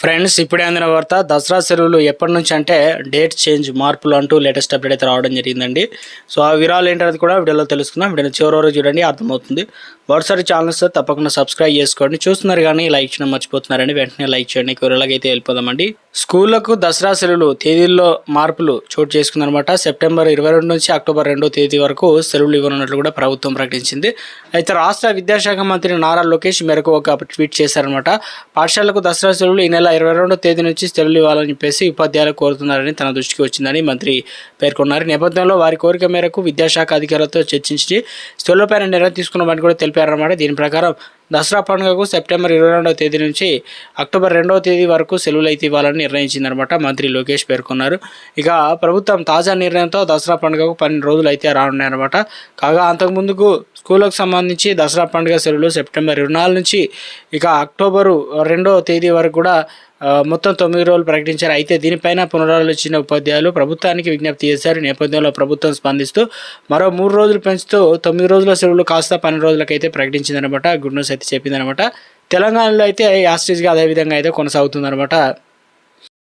Friends ఇప్పుడే అందిన వార్త దసరా సెలవులు ఎప్పటి నుంచి అంటే డేట్ చేంజ్ మార్పులు అంటూ లేటెస్ట్ అప్డేట్ అయితే రావడం జరిగిందండి. సో ఆ వివరాలు ఏంటనేది కూడా వీడియోలో తెలుసుకుందాం. వీడియో చివరి వరకు చూడండి అర్థమవుతుంది. వాట్సాప్ ఛానల్స్ తప్పకుండా సబ్స్క్రైబ్ చేసుకోండి. చూస్తున్నారు కానీ లైక్ చేయడం మర్చిపోతున్నారని వెంటనే లైక్ చేయండి. వివరాలకి వెళ్ళిపోదామండి. స్కూళ్ళకు దసరా సెలవులు తేదీల్లో మార్పులు చోటు చేసుకుందనమాట. సెప్టెంబర్ ఇరవై రెండు నుంచి అక్టోబర్ రెండో తేదీ వరకు సెలవులు ఇవ్వనున్నట్లు కూడా ప్రభుత్వం ప్రకటించింది. అయితే రాష్ట్ర విద్యాశాఖ మంత్రి నారా లోకేష్ మేరకు ఒక ట్వీట్ చేశారనమాట. పాఠశాలకు దసరా సెలవులు ఈ నెల ఇరవై రెండో తేదీ నుంచి సెలవులు ఇవ్వాలని చెప్పేసి ఉపాధ్యాయులు కోరుతున్నారని తన దృష్టికి వచ్చిందని మంత్రి పేర్కొన్నారు. నేపథ్యంలో వారి కోరిక మేరకు విద్యాశాఖ అధికారులతో చర్చించి సెలవులపైన నిర్ణయం తీసుకున్నామని కూడా తెలిపారన్నమాట. దీని ప్రకారం దసరా పండుగకు సెప్టెంబర్ ఇరవై రెండవ తేదీ నుంచి అక్టోబర్ రెండవ తేదీ వరకు సెలవులు అయితే ఇవ్వాలని నిర్ణయించిందనమాట మంత్రి లోకేష్ పేర్కొన్నారు. ఇక ప్రభుత్వం తాజా నిర్ణయంతో దసరా పండుగకు పన్నెండు రోజులు అయితే రానున్నాయన్నమాట. కాగా అంతకుముందుకు స్కూళ్ళకు సంబంధించి దసరా పండుగ సెలవులు సెప్టెంబర్ ఇరవై నుంచి ఇక అక్టోబరు రెండవ తేదీ వరకు కూడా మొత్తం తొమ్మిది రోజులు ప్రకటించారు. అయితే దీనిపైన పునరాలోచించిన ఉపాధ్యాయులు ప్రభుత్వానికి విజ్ఞప్తి చేశారు. నేపథ్యంలో ప్రభుత్వం స్పందిస్తూ మరో మూడు రోజులు పెంచుతూ తొమ్మిది రోజుల సెలవులు కాస్త పన్నెండు రోజులకైతే ప్రకటించిందనమాట. గుడ్ న్యూస్ అయితే చెప్పిందనమాట. తెలంగాణలో అయితే యాస్టేజ్గా అదే విధంగా అయితే కొనసాగుతుందనమాట.